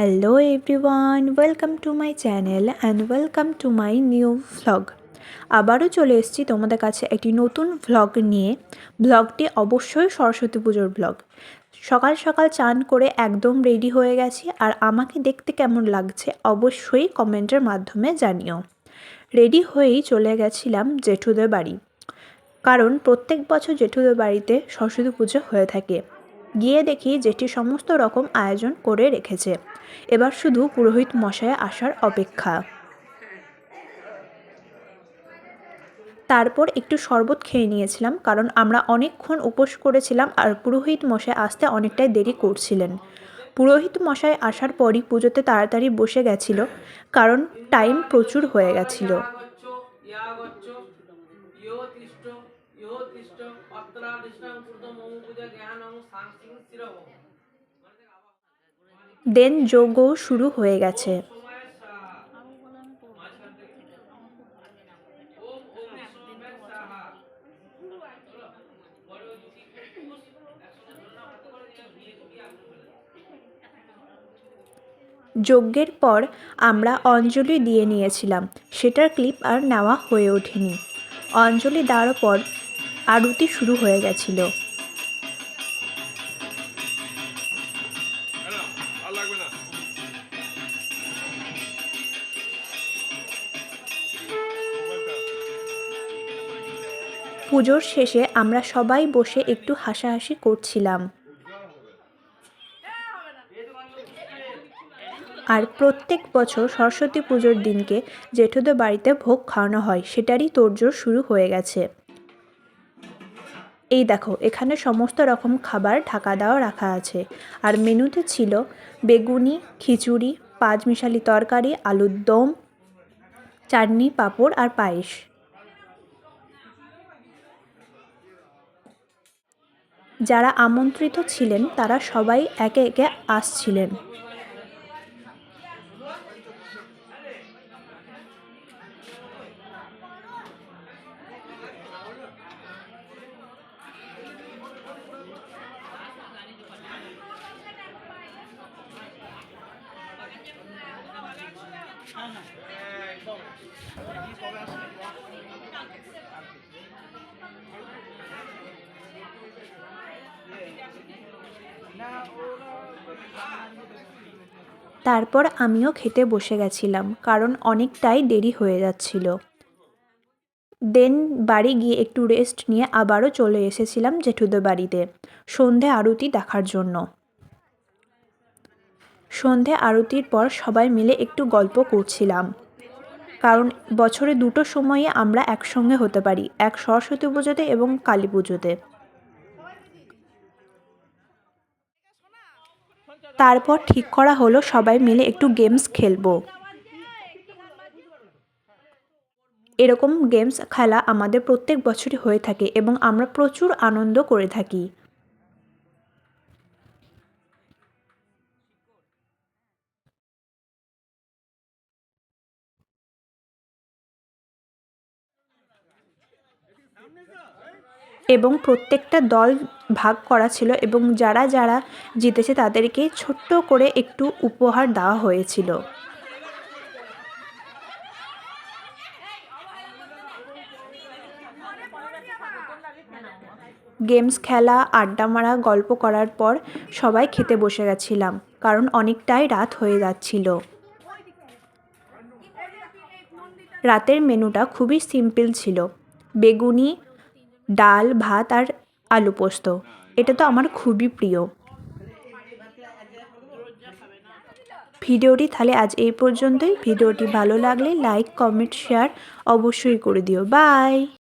Hello everyone welcome to my channel and welcome to my new vlog আবারও চলে এসেছি তোমাদের কাছে একটি নতুন ভ্লগ নিয়ে। ভ্লগটি অবশ্যই সরস্বতী পুজোর ভ্লগ সকাল সকাল চান করে একদম রেডি হয়ে গেছি আর আমাকে দেখতে কেমন লাগছে অবশ্যই কমেন্টের মাধ্যমে জানিও। রেডি হয়েই চলে গেছিলাম জেঠুদের বাড়ি। কারণ প্রত্যেক বছর জেঠুদের বাড়িতে সরস্বতী পুজো হয়ে থাকে। গিয়ে দেখি যেটি সমস্ত রকম আয়োজন করে রেখেছে। এবার শুধু পুরোহিত মশায় আসার অপেক্ষা। তারপর একটু শরবত খেয়ে নিয়েছিলাম, কারণ আমরা অনেকক্ষণ উপোস করেছিলাম আর পুরোহিত মশাই আসতে অনেকটাই দেরি করছিলেন। পুরোহিত মশাই আসার পরই পুজোতে তাড়াতাড়ি বসে গেছিল, কারণ টাইম প্রচুর হয়ে গেছিল। বিয়ে দিয়ে শুরু হয়ে গেছে। যজ্ঞের পর আমরা অঞ্জলি দিয়ে নিয়েছিলাম। সেটার ক্লিপ আর নেওয়া হয়ে ওঠেনি। অঞ্জলি দেওয়ার পর আরতি শুরু হয়ে গেছিল। পুজোর শেষে আমরা সবাই বসে একটু হাসাহাসি করছিলাম। আর প্রত্যেক বছর সরস্বতী পুজোর দিনকে জেঠুদের বাড়িতে ভোগ খাওয়ানো হয়, সেটারই তোড়জোড় শুরু হয়ে গেছে। এই দেখো, এখানে সমস্ত রকম খাবার ঢাকা দেওয়া রাখা আছে। আর মেনুতে ছিল বেগুনি, খিচুড়ি, পাঁচমিশালি তরকারি, আলুর দম, চাটনি, পাঁপড় আর পায়েস। যারা আমন্ত্রিত ছিলেন, তারা সবাই একে একে আসছিলেন। তারপর আমিও খেতে বসে গেছিলাম, কারণ অনেকটাই দেরি হয়ে যাচ্ছিল। দেন বাড়ি গিয়ে একটু রেস্ট নিয়ে আবারও চলে এসেছিলাম জেঠুদের বাড়িতে, সন্ধে আরতি দেখার জন্য। সন্ধে আরতির পর সবাই মিলে একটু গল্প করছিলাম। কারণ বছরে দুটো সময়ে আমরা একসঙ্গে হতে পারি, এক সরস্বতী পুজোতে এবং কালী পুজোতে। তারপর ঠিক করা হলো সবাই মিলে একটু গেমস খেলব। এরকম গেমস খেলা আমাদের প্রত্যেক বছরই হয়ে থাকে এবং আমরা প্রচুর আনন্দ করে থাকি। এবং প্রত্যেকটা দল ভাগ করা ছিল এবং যারা যারা জিতেছে তাদেরকে ছোট্ট করে একটু উপহার দেওয়া হয়েছিল। গেমস খেলা, আড্ডা মারা, গল্প করার পর সবাই খেতে বসে গেছিলাম, কারণ অনেকটাই রাত হয়ে যাচ্ছিল। রাতের মেনুটা খুবই সিম্পল ছিল। বেগুনি ডাল, ভাত আর আলু পোস্ত। এটা তো আমার খুবই প্রিয়। ভিডিওটি তাহলে আজ এই পর্যন্তই। ভিডিওটি ভালো লাগলে লাইক, কমেন্ট, শেয়ার অবশ্যই করে দিও। বাই!